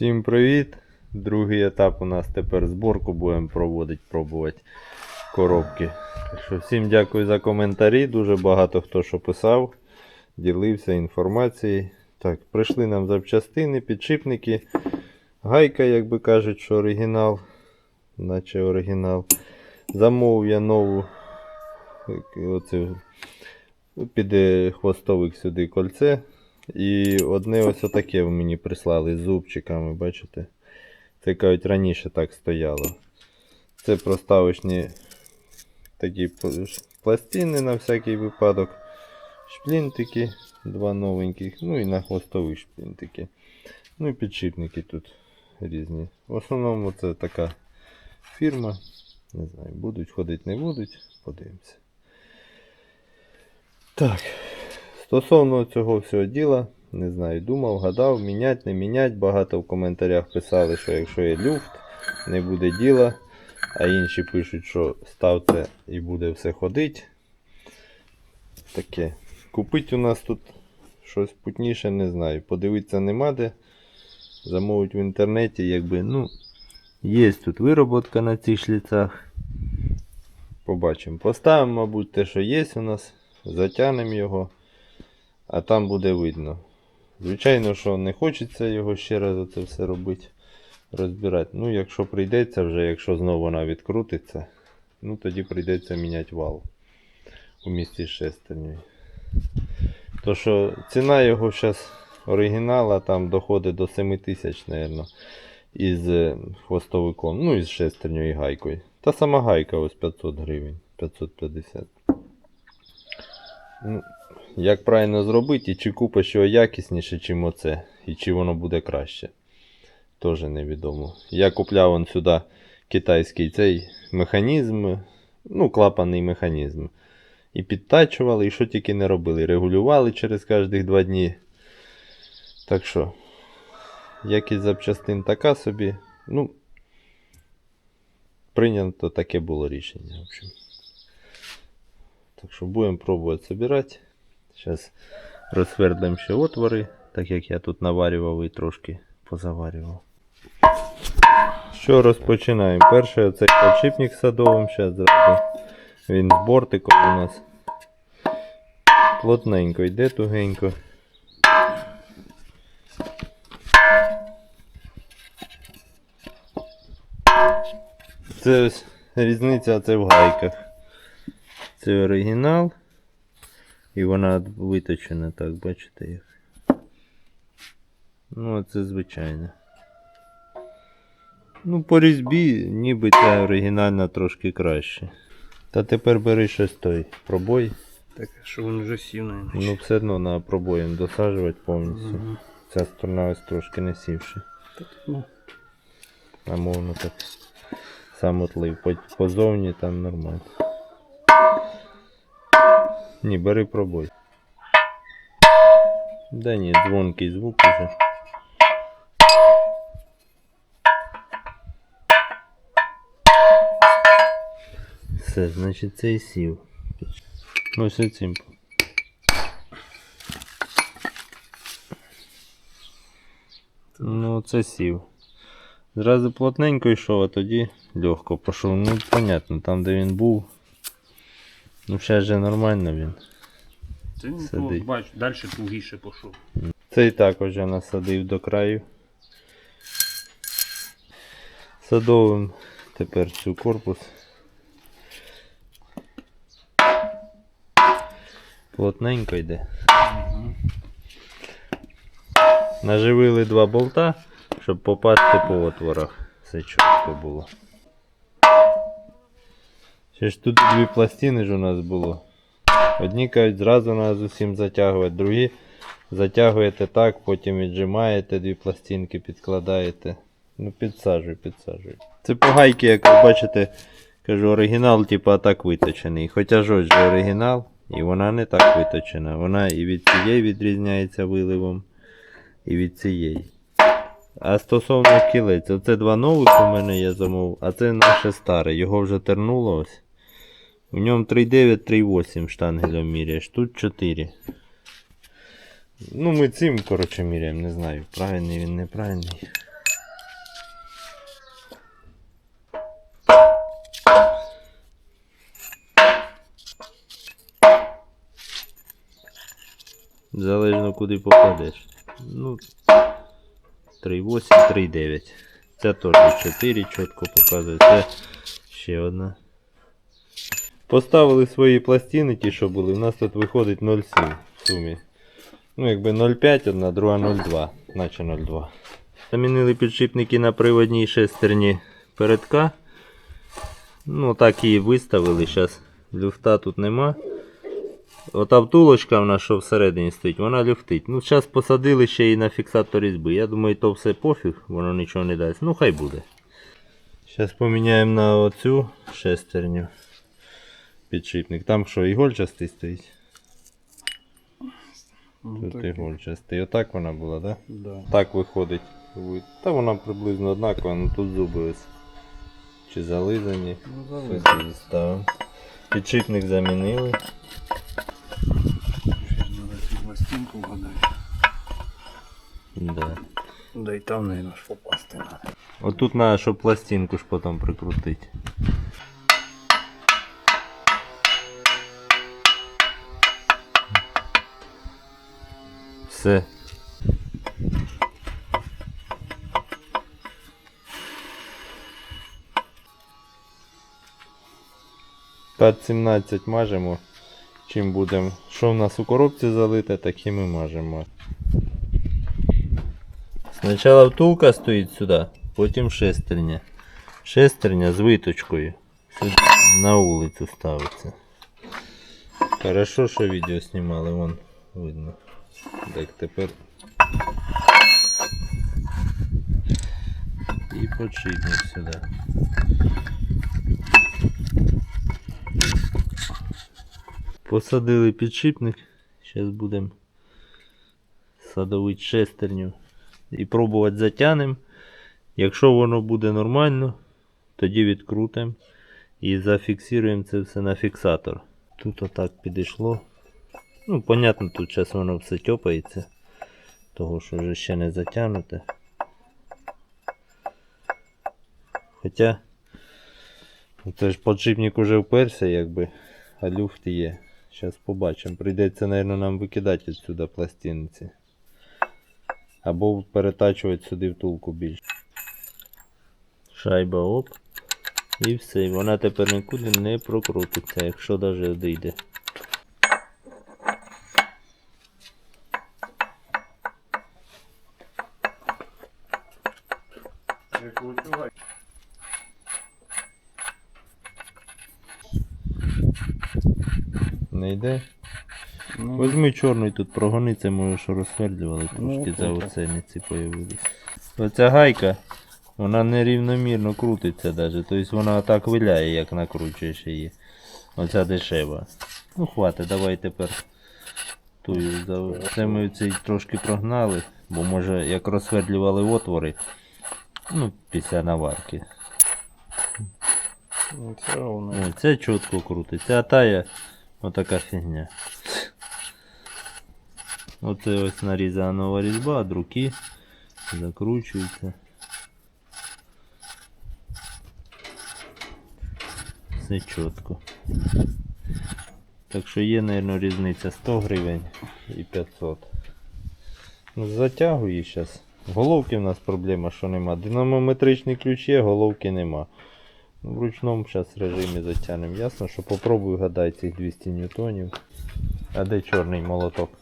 Всім привіт! Другий етап у нас тепер зборку будемо проводити, пробувати коробки. Що всім дякую за коментарі. Дуже багато хто що писав, ділився інформацією. Так, прийшли нам запчастини, підшипники. Гайка, як би кажуть, що оригінал, наче оригінал. Замовив я нову е, оцю, під хвостовик сюди кольце. І одне ось отаке мені прислали з зубчиками, бачите? Це кажуть, раніше так стояло. Це проставочні такі пластини на всякий випадок. Шплінтики, два новеньких, ну і на хвостові шплінтики. Ну і підшипники тут різні. В основному це така фірма. Не знаю, будуть ходити, не будуть. Подивимося. Так. Стосовно цього всього діла, не знаю, думав, гадав, мінять, не мінять. Багато в коментарях писали, що якщо є люфт, не буде діла. А інші пишуть, що ставте і буде все ходити. Таке. Купити у нас тут щось путніше, не знаю. Подивитися нема де. Замовить в інтернеті, якби, ну, є тут вироботка на цих шліцах. Побачимо. Поставимо, мабуть, те, що є у нас. Затягнемо його а там буде видно. Звичайно, що не хочеться його ще раз оце все робити, розбирати. Ну, якщо прийдеться вже, якщо знову вона відкрутиться, ну тоді прийдеться міняти вал у місті з шестернею. То що ціна його зараз оригінала там доходить до 7 тисяч, мабуть, із е, хвостовиком, ну із шестернею і гайкою. Та сама гайка ось 500 гривень, 550. Ну, як правильно зробити, і чи купиш його якісніше, чим оце, і чи воно буде краще. Теж невідомо. Я купляв он сюди китайський цей механізм, ну, клапанний механізм. І підтачували, і що тільки не робили. Регулювали через кожних два дні. Так що, якість запчастин така собі. Ну, прийнято таке було рішення. В общем. Так що будемо пробувати збирати. Зараз розсвердлимо ще отвори, так як я тут наварював і трошки позаварював. Що розпочинаємо? Перший оцей подшипник садовим, зараз зразу. Він з бортиком у нас. Плотненько йде тугенько. Це ось різниця це в гайках. Це оригінал. І вона виточена, так, бачите як. Ну, це звичайно. Ну, по різьбі, ніби ця оригінальна трошки краще. Та тепер бери щось той пробой. Так, що він вже сів, наверное. Ну, все одно на пробоєм досаджувати повністю. Мгм. Ця сторона ось трошки не сівши. Так, ну, А мовно так. Сам отлив. Позовні там нормально. Ні, бери пробой. Да ні, дзвонкий звук уже. Все, значить цей сів. Ну, все цим. Ну, це сів. Зразу плотненько йшов, а тоді легко пішов. Ну, понятно, там де він був. Ну, ще же нормально він. це він Сидить. бач, далі тугіше пішов. Цей також я насадив до краю. Садовим тепер цю корпус. Плотненько йде. Наживили два болта, щоб попасти по отворах. Все чітко було. Ще ж тут дві пластини ж у нас було. Одні кажуть, зразу з усім затягувати, другі затягуєте так, потім віджимаєте дві пластинки, підкладаєте. Ну, підсаджуй, підсаджуй. Це по гайки, як ви бачите, кажу, оригінал, типа так виточений. Хоча ж ось же оригінал, і вона не так виточена. Вона і від цієї відрізняється виливом, і від цієї. А стосовно кілець, оце два нових у мене я замовив, а це наше старе, його вже тернуло ось. В ньому 3,9-3,8 штангелем міряєш, тут 4. Ну ми цим коротше міряємо, не знаю, правильний він неправильний. Залежно куди попадеш. Ну 3,8, 3,9. Це теж 4 чітко показує. Це ще одна. Поставили свої пластини, ті, що були. У нас тут виходить 0,7 в сумі. Ну, якби 0,5 одна, друга 0,2, наче 0,2. Замінили підшипники на приводній шестерні передка. Ну, так її виставили. Зараз люфта тут нема. Ота втулочка в нас, що всередині стоїть, вона люфтить. Ну, зараз посадили ще і на фіксатор різьби. Я думаю, то все пофіг, воно нічого не дасть. Ну, хай буде. Зараз поміняємо на оцю шестерню. Підшипник. Там що, ігольчастий стоїть? Ну, Тут ігольчастий. Отак вона була, так? Да? Да. Так виходить. Ви- Та вона приблизно однакова, але тут зуби ось. Чи зализані. Ну, ставимо. Підшипник замінили. Надо пластинку вгадати. Да. Да і там, наверное, попасти надо. Отут треба, щоб пластинку ж потім прикрутити. Все. П'ять 17 мажемо. Чим будемо. Що в нас у коробці залите, таким і ми мажемо. Спочатку втулка стоїть сюди, потім шестерня. Шестерня з виточкою. Сюди на вулицю ставиться. Хорошо, що відео знімали, вон видно. Так тепер. І подшипник сюди. Посадили підшипник. Зараз будемо садовити шестерню і пробувати затягнемо. Якщо воно буде нормально, тоді відкрутимо і зафіксуємо це все на фіксатор. Тут отак підійшло. Ну, понятно, тут зараз воно все тьопається, того що вже ще не затягнуте. Хоча це ж подшипник уже вперся, якби, а люфт є. Зараз побачимо. Прийдеться, мабуть, нам викидати відсюди пластинці. Або перетачувати сюди втулку більше. Шайба оп. І все. Вона тепер нікуди не прокрутиться, якщо навіть одійде. Як витягай. Не йде? Ну, чорний тут прогони, це може, що розсвердлювали, Ну, трошки от за это. оцельниці появились. Оця гайка, вона нерівномірно крутиться навіть. Тобто вона так виляє, як накручуєш її. Оця дешева. Ну хватить, давай тепер тую. Це ми цей трошки прогнали, бо може як розсвердлювали отвори. Ну, після наварки. ну, все. О, це чітко крутиться, а тая отака фігня. Оце ось нарізана нова різьба, від руки закручується. Все чітко. Так що є, мабуть, різниця 100 гривень і 500. Ну, затягую зараз. Головки в нас проблема, що нема. Динамометричний ключ є, головки нема. Ну, В ручному зараз режимі затягнемо. Ясно, що попробую гадай цих 200 ньютонів. А де чорний молоток?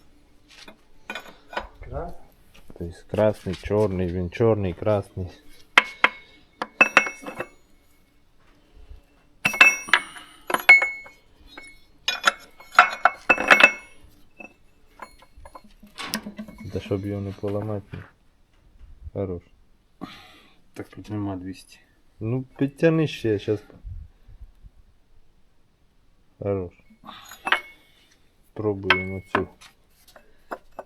Тобто красний, чорний, він чорний, красний. Та щоб його не поламати. ні. Хорош. Так тут нема 200. Ну, підтягни ще, зараз. Хорош. Пробуємо цю.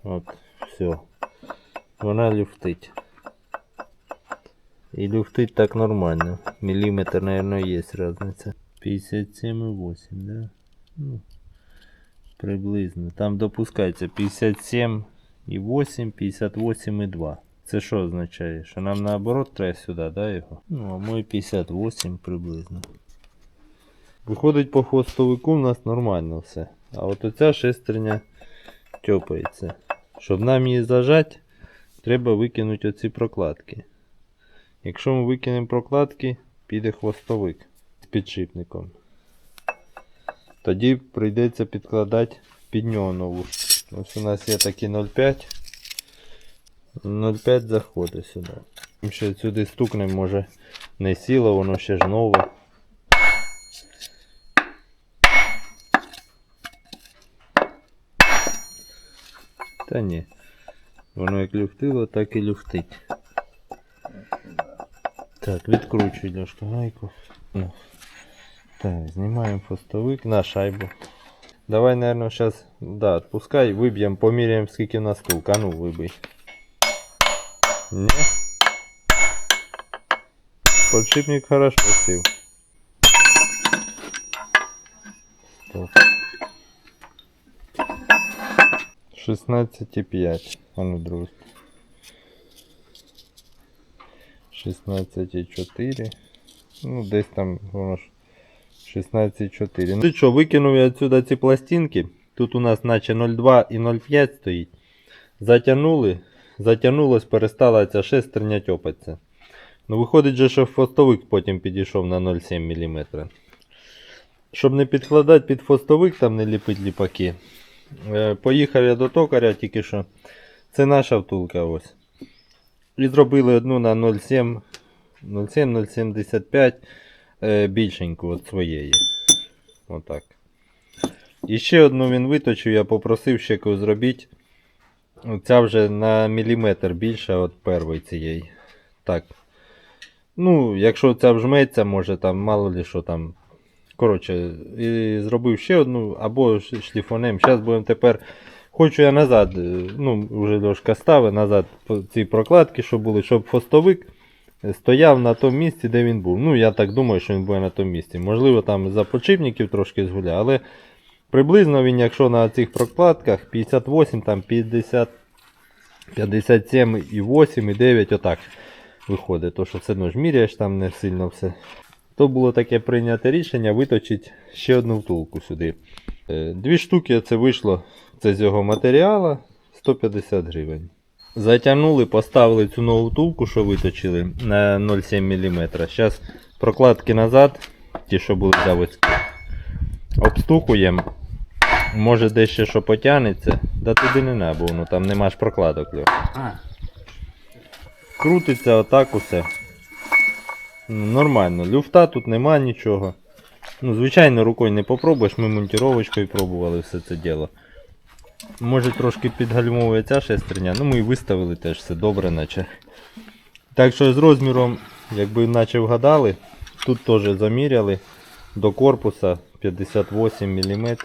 От, Все. Вона люфтить. І люфтить так нормально. Міліметр, наверное, є різниця. 57,8, да? Ну, приблизно. Там допускається 57,8, 58,2. Це що означає? Що нам наоборот треба сюди, да, його? Ну, а мой 58 приблизно. Виходить по хвостовику у нас нормально все. А от оця шестерня тьопається. Щоб нам її зажати, треба викинути оці прокладки. Якщо ми викинемо прокладки, піде хвостовик з підшипником. Тоді прийдеться підкладати під нього нову. Ось у нас є такі 0,5. 0,5 заходить сюди. Ще сюди стукнемо, може не сіло, воно ще ж нове. Та ні. Воно як люфтило, так і люфтить. Так, відкручуй Льошка гайку. Ну. Так, знімаємо фостовик на шайбу. Давай, наверное, сейчас, да, отпускай, выбьем, померяем, скільки у нас стулка. А ну, вибий. Не? Подшипник хорошо сів. Стоп. 16,5. А ну, друг. 16,4. Ну, десь там воно ж 16,4. Ну що, викинув я отсюда ці пластинки. Тут у нас наче 0,2 і 0,5 стоїть. Затягнули. Затягнулось, перестала ця шестерня тьопатися. Ну, виходить же, що фостовик потім підійшов на 0,7 мм. Щоб не підкладати під фостовик, там не ліпить ліпаки. Е, Поїхав я до токаря тільки що. Це наша втулка ось. І зробили одну на 0,7 0,7-0,75 е, більшеньку від своєї. Отак. І ще одну він виточив, я попросив ще якусь зробіть. Ця вже на міліметр більша від першої цієї. Так. Ну, якщо ця вжметься, може там мало ли що там. Коротше, і зробив ще одну або шліфонем. Зараз будемо тепер. Хочу я назад, е, ну, вже Льошка ставить назад ці прокладки, що були, щоб фостовик стояв на тому місці, де він був. Ну, я так думаю, що він буде на тому місці. Можливо, там за подшипників трошки згуляє, але приблизно він, якщо на цих прокладках 58, там 50, 57 і 8, і 9, отак виходить. То, що все одно ж міряєш там не сильно все. То було таке прийняте рішення виточити ще одну втулку сюди. Е, Дві штуки це вийшло це з його матеріалу 150 гривень. Затягнули, поставили цю нову втулку, що виточили на 0,7 мм. Зараз прокладки назад, ті, що були заводські. Обстукуємо. Може десь ще що потягнеться. Да туди не треба, воно там нема ж прокладок. Крутиться отак усе. Ну, Нормально. Люфта тут нема нічого. Ну, звичайно, рукою не попробуєш, ми монтіровочкою пробували все це діло. Може трошки підгальмовує ця шестерня, ну ми і виставили теж все добре, наче. Так що з розміром, якби наче вгадали, тут теж заміряли до корпуса 58 мм.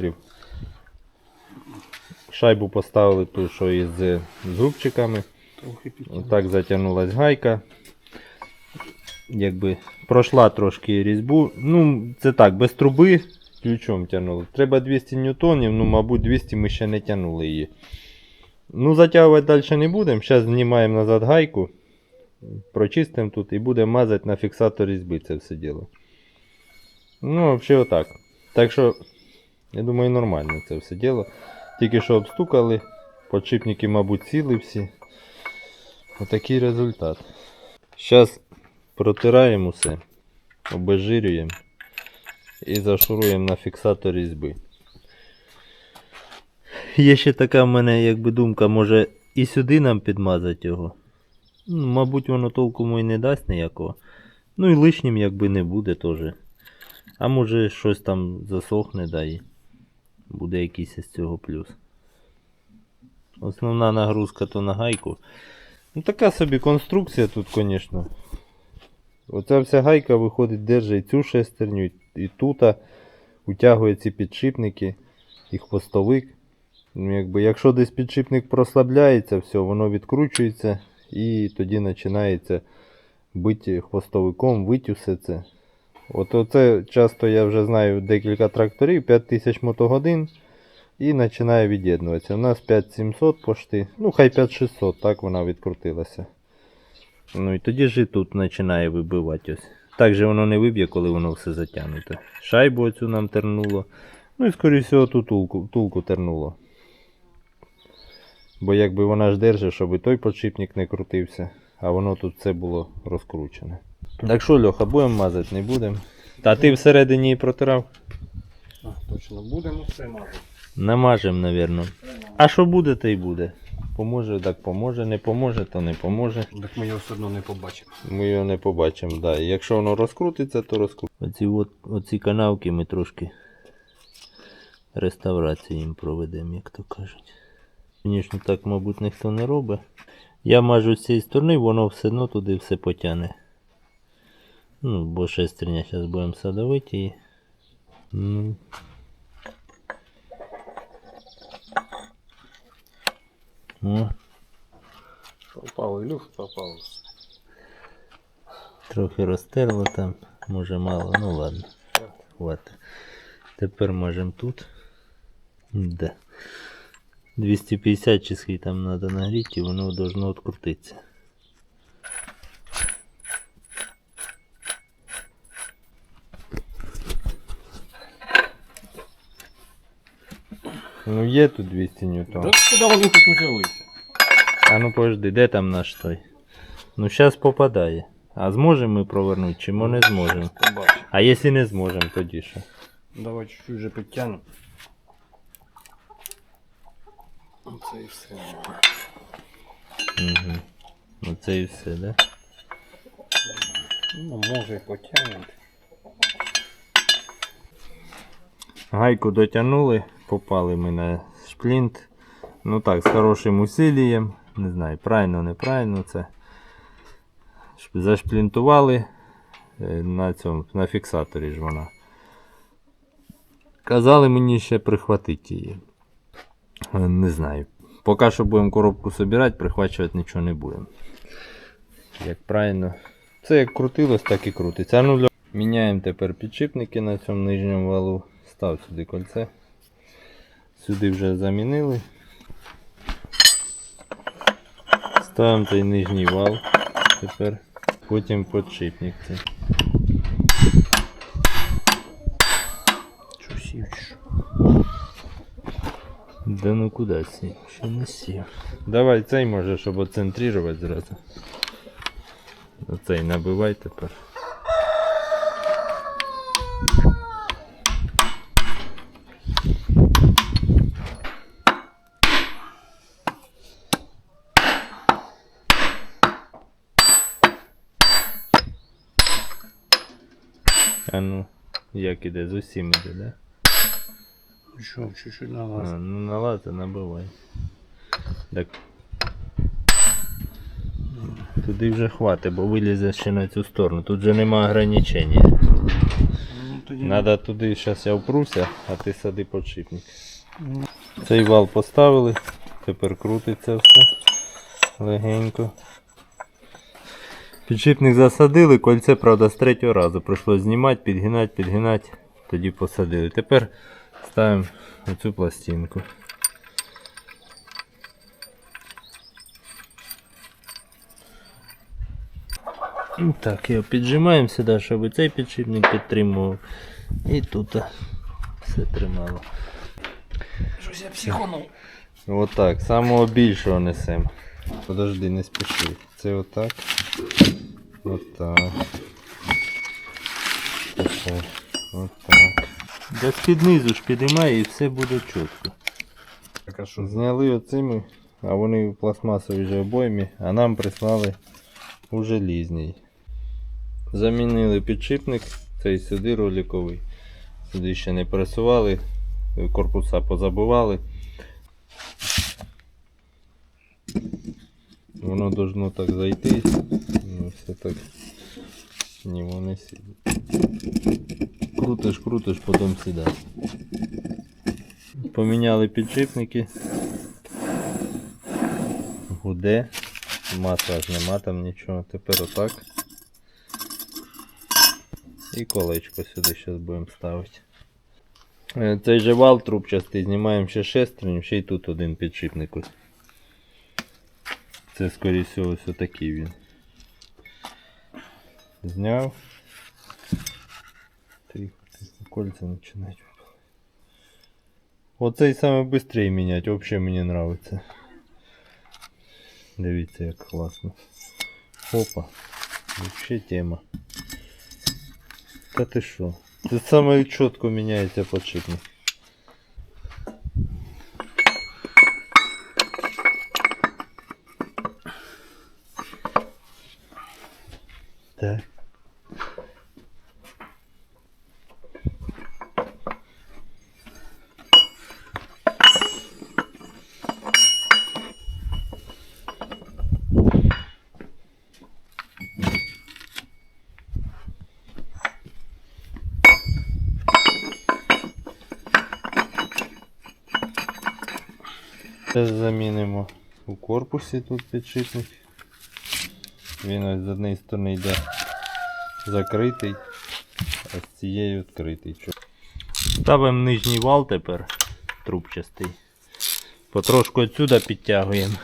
Шайбу поставили ту, що із зубчиками. трохи. Отак затягнулась гайка. Якби пройшла трошки різьбу. Ну, це так, без труби ключом тягнули. Треба 200 ньютонів, ну, мабуть, 200 ми ще не тягнули її. Ну, затягувати далі не будемо. Зараз знімаємо назад гайку, прочистимо тут і будемо мазати на фіксатор різьби це все діло. Ну, взагалі отак. Так що, я думаю, нормально це все діло. Тільки що обстукали, подшипники, мабуть, ціли всі. Отакий результат. Зараз протираємо все, обезжирюємо і зашуруємо на фіксатор різьби. Є ще така в мене якби думка, може і сюди нам підмазати його. Ну, мабуть, воно толком і не дасть ніякого. Ну і лишнім якби не буде теж. А може щось там засохне, да і буде якийсь із цього плюс. Основна нагрузка то на гайку. Ну така собі конструкція тут, звісно. Оця вся гайка виходить, держить цю шестерню і- тут утягує ці підшипники і хвостовик. Ну, якби, якщо десь підшипник прослабляється, все, воно відкручується і тоді починається бити хвостовиком, вить усе це. От оце часто я вже знаю декілька тракторів, 5000 мотогодин. І починає від'єднуватися. У нас 5700 пошти. Ну, хай 5600, так вона відкрутилася. Ну і тоді ж і тут починає вибивати ось. Так же воно не виб'є, коли воно все затягнуте. Шайбу оцю нам тернуло. Ну і скоріше всього ту тулку, тулку тернуло. Бо якби вона ж держить, щоб і той подшипник не крутився, а воно тут все було розкручене. Так що, Льоха, будемо мазати, не будемо. Та ти всередині її протирав? А, точно, будемо все мати. Намажем, напевно. А що буде, то й буде. Поможе, так поможе, не поможе, то не поможе. Так ми його все одно не побачимо. Ми його не побачимо, да. Якщо воно розкрутиться, то розкрутиться. Оці, от, оці канавки ми трошки реставрацію їм проведемо, як то кажуть. Звісно, так, мабуть, ніхто не робить. Я мажу з цієї сторони, воно все одно туди все потягне. Ну, бо шестерня зараз будемо садовити її. О, Попав і люфт. Трохи розтерло там, може мало, ну ладно. Хватить. Тепер можемо тут. Да. 250 чи скільки там треба нагріти, і воно должно відкрутитися. Ну є тут 200 ньютон. Так куди вони тут взялися? А ну подожди, де там наш той? Ну зараз попадає. А зможемо ми провернути, чи ми не зможемо? Побачимо. А якщо не зможемо, тоді що? Давай чуть-чуть вже підтягнемо. Оце і все. Угу. Ну це і все, да? Ну, може і потягнемо. Гайку дотягнули, попали ми на шплінт. Ну так, з хорошим усилієм. Не знаю, правильно, неправильно це. Зашплінтували е, на цьому, на фіксаторі ж вона. Казали мені ще прихватити її. Е, Не знаю. Поки що будемо коробку собирати, прихвачувати нічого не будемо. Як правильно. Це як крутилось, так і крутиться. Ну, Льо- Міняємо тепер підшипники на цьому нижньому валу. Став сюди кольце. Сюди вже замінили. Ставимо той нижній вал тепер. Потім підшипник. цей. Що сів, чи що? Да ну куди сів? Ще не сів. Давай цей може, щоб оцентрувати зразу. Оцей набивай тепер. А ну, як іде, з усім іде, да? Що, чуть-чуть А, налазить. ну налазь, набивай. Так. Туди вже хватить, бо вилізе ще на цю сторону. Тут же нема ограничення. Ну, тоді Надо туди, зараз я впруся, а ти сади подшипник. Цей вал поставили, тепер крутиться все легенько. Підшипник засадили, кольце, правда, з третього разу. Прийшлось знімати, підгинати, підгинати, тоді посадили. Тепер ставимо оцю пластинку. Ну, Так, його піджимаємо сюди, щоб цей підшипник підтримував. І тут все тримало. Щось я психонув. Отак, самого більшого несемо. Подожди, не спіши. Це отак. Отак. Тепер Отак. Десь під низу ж підіймає і все буде чітко. Так, а що? Зняли оцими, а вони в пластмасовій же обоймі, а нам прислали у желізній. Замінили підшипник, цей сюди роликовий. Сюди ще не пресували, корпуса позабивали. Воно должно так зайти. Ну, все так. Ні, воно не сидить. Крутиш, крутиш, потім сідає. Поміняли підшипники. Гуде. Масла ж нема там нічого. Тепер отак. І колечко сюди зараз будемо ставити. Цей же вал трубчастий знімаємо ще шестерню, ще й тут один підшипник. Це скоріше всього ось отакий він. Зняв. Тихо, тихо, кольця починають. Оцей саме швидше міняти, взагалі мені подобається. Дивіться, як класно. Опа. Вообще тема. Та ти що? Тут саме чітко міняється подшипник. Корпусі тут підшипник. Він ось з однієї сторони йде закритий, а з цієї відкритий. Ставимо нижній вал тепер трубчастий. Потрошку отсюда підтягуємо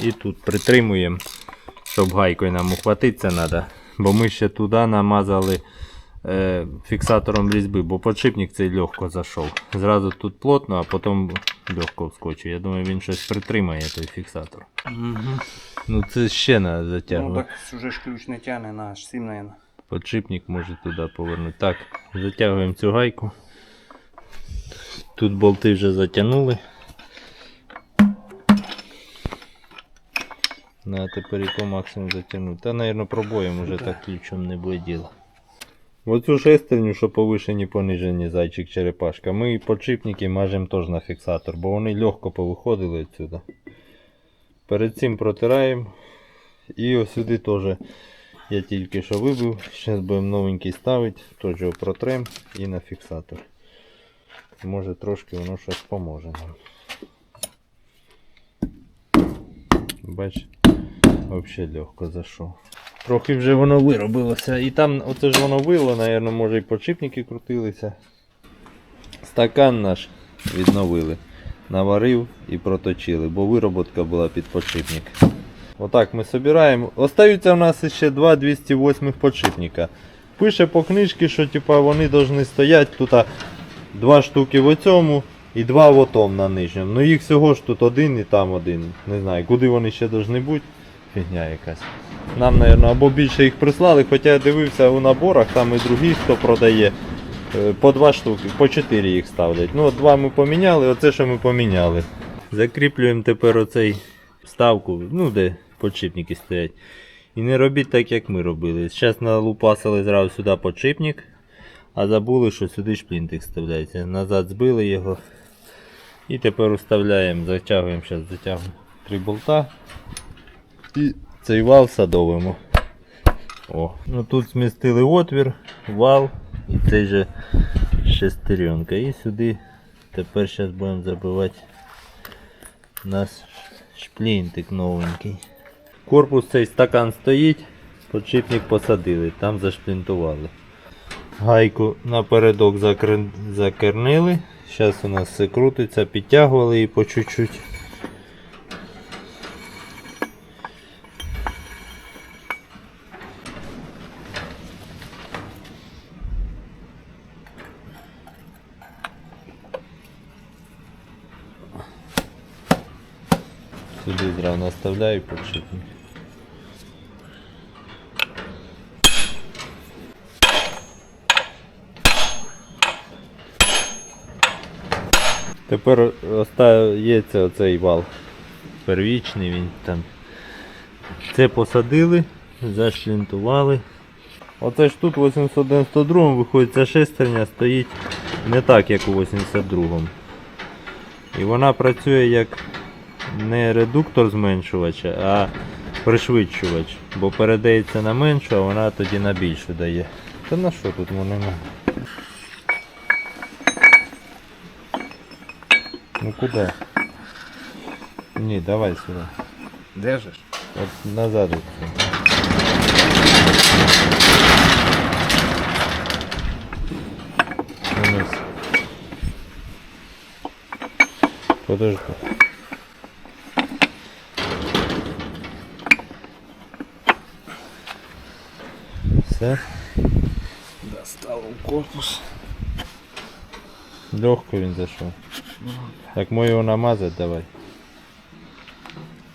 і тут притримуємо, щоб гайкою нам ухватитися треба. Бо ми ще туди намазали е, фіксатором різьби, бо подшипник цей легко зайшов. Зразу тут плотно, а потім легко вскочив. Я думаю, він щось притримає той фіксатор. Угу. Ну це ще треба Ну так уже ж ключ не тягне на аж 7, наверное. Подшипник може туди повернути. Так, затягуємо цю гайку. Тут болти вже затягнули. На тепер і по максимуму затягнути. Та, мабуть, пробуємо вже так ключом не буде діла. Оцю шестерню, що повишені, понижені зайчик черепашка, ми подшипники мажемо теж на фіксатор, бо вони легко повиходили відсюди. Перед цим протираємо. І ось сюди теж я тільки що вибив. Зараз будемо новенький ставити, теж його протрем і на фіксатор. Може трошки воно щось поможе нам. Бач, взагалі легко зайшов. Трохи вже воно виробилося. І там оце ж воно вило, напевно, може і подшипники крутилися. Стакан наш відновили. Наварив і проточили, бо вироботка була під подшипник. Отак ми збираємо. Остаються в нас ще два 208 подшипника. Пише по книжці, що типа, вони повинні стояти тут два штуки в цьому і два в отом на нижньому. Ну їх всього ж тут один і там один. Не знаю, куди вони ще повинні бути. Фігня якась. Нам, мабуть, або більше їх прислали, хоча я дивився у наборах, там і другий, хто продає. е, По два штуки, по чотири їх ставлять. Ну, от два ми поміняли, оце що ми поміняли. Закріплюємо тепер оцей вставку, ну де подшипники стоять. І не робіть так, як ми робили. Зараз налупасили зразу сюди подшипник, а забули, що сюди шплінтик вставляється. Назад збили його. І тепер вставляємо, затягуємо, зараз затягуємо три болта. І цей вал садовимо. О. Ну тут змістили отвір, вал і цей же шестеренка. І сюди тепер зараз будемо забивати наш шплінтик новенький. Корпус цей стакан стоїть, подшипник посадили, там зашплінтували. Гайку напередок закр... закернили. Зараз у нас все крутиться, підтягували її по чуть-чуть. Сюди зразу наставляю подшипник. Тепер остається оцей вал. Первічний він там. Це посадили, зашлінтували. Оце ж тут в 892 виходить ця шестерня стоїть не так, як у 82-му. І вона працює як не редуктор зменшувача, а пришвидшувач. Бо передається на меншу, а вона тоді на більшу дає. Та на що тут воно нема? Ну куди? Ні, давай сюди. Держиш? От назад. Вниз. Подожди. Все. Достав корпус. Легко він зайшов. Так ми його намазати давай.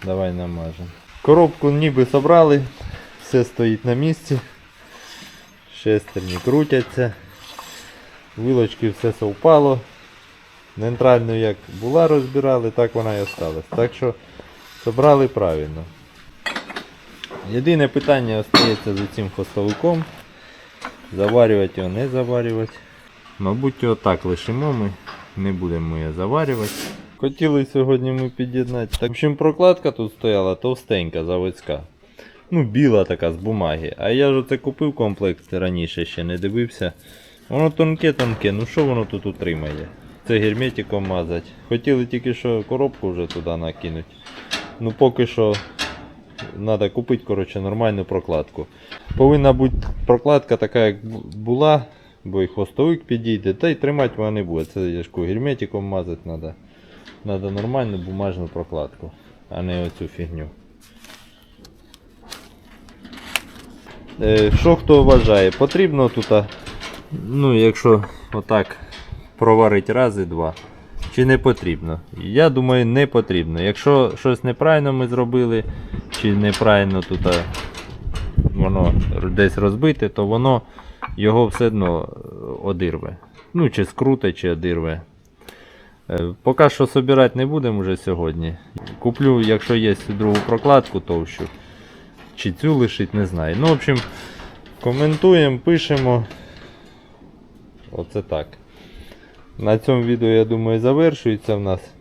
Давай намажемо. Коробку ніби собрали, все стоїть на місці. Шестерні крутяться. Вилочки все совпало. Нейтральну як була розбирали, так вона і осталась. Так що собрали правильно. Єдине питання остається з цим хвостовиком. Заварювати його, не заварювати. Мабуть, його так лишимо ми. Не будемо його заварювати. Хотіли сьогодні ми під'єднати. В общем, прокладка тут стояла товстенька, заводська. Ну, біла така з бумаги. А я ж оце купив комплект раніше, ще не дивився. Воно тонке-тонке, ну що воно тут утримає? Це герметиком мазать. Хотіли тільки що коробку вже туди накинути. Ну поки що треба купити коротше, нормальну прокладку. Повинна бути прокладка така, як була, бо і хвостовик підійде, та й тримати вона не буде. Це я ж герметиком мазати треба. Треба нормальну бумажну прокладку, а не оцю фігню. Е, Що хто вважає? Потрібно тут, ну якщо отак проварити раз і два. Чи не потрібно? Я думаю, не потрібно. Якщо щось неправильно ми зробили, чи неправильно тут воно десь розбите, то воно його все одно е, одирве. Ну, чи скруте, чи одирве. Е, Поки що собирати не будемо вже сьогодні. Куплю, якщо є другу прокладку товщу. Чи цю лишить, не знаю. Ну, в общем, коментуємо, пишемо. Оце так. На цьому відео, я думаю, завершується в нас.